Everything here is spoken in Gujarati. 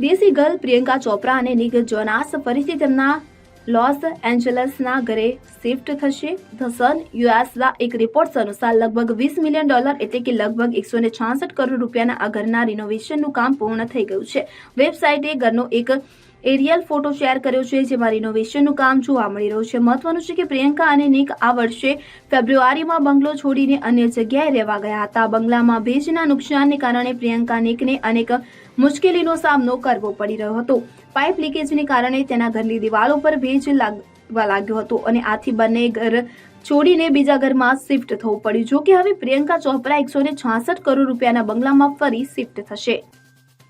દેશી ગર્લ પ્રિયંકા ચોપરા અને નિક જોનાસ ફરીથી તેમના લોસ એન્જલસના ઘરે શિફ્ટ થશે. ધ સન યુએસના એક રિપોર્ટ્સ અનુસાર લગભગ વીસ મિલિયન ડોલર એટલે કે લગભગ એકસો ને છાસઠ કરોડ રૂપિયાના આ ઘરના રિનોવેશનનું કામ પૂર્ણ થઈ ગયું છે. વેબસાઇટે ઘરનો એક એરિયલ ફોટો શેર કર્યો છે, જેમાં રિનોવેશનનું કામ જોવા મળી રહ્યું છે. મહત્વનું છે કે પ્રિયંકા અને નિક આ વર્ષે ફેબ્રુઆરીમાં બંગલો છોડીને અન્ય જગ્યાએ રહેવા ગયા હતા. બંગલામાં ભેજના નુકસાનને કારણે પ્રિયંકા, નિકને અનેક મુશ્કેલીનો સામનો કરવો પડી રહ્યો હતો. પાઇપ લીકેજને કારણે તેના ઘરની દિવાલો પર ભેજ લાગવા લાગ્યો હતો અને આથી બંને ઘર છોડીને બીજા ઘરમાં શિફ્ટ થવું પડ્યું. જો કે હવે પ્રિયંકા ચોપરા એકસો છાસઠ કરોડ રૂપિયાના બંગલામાં ફરી શિફ્ટ થશે.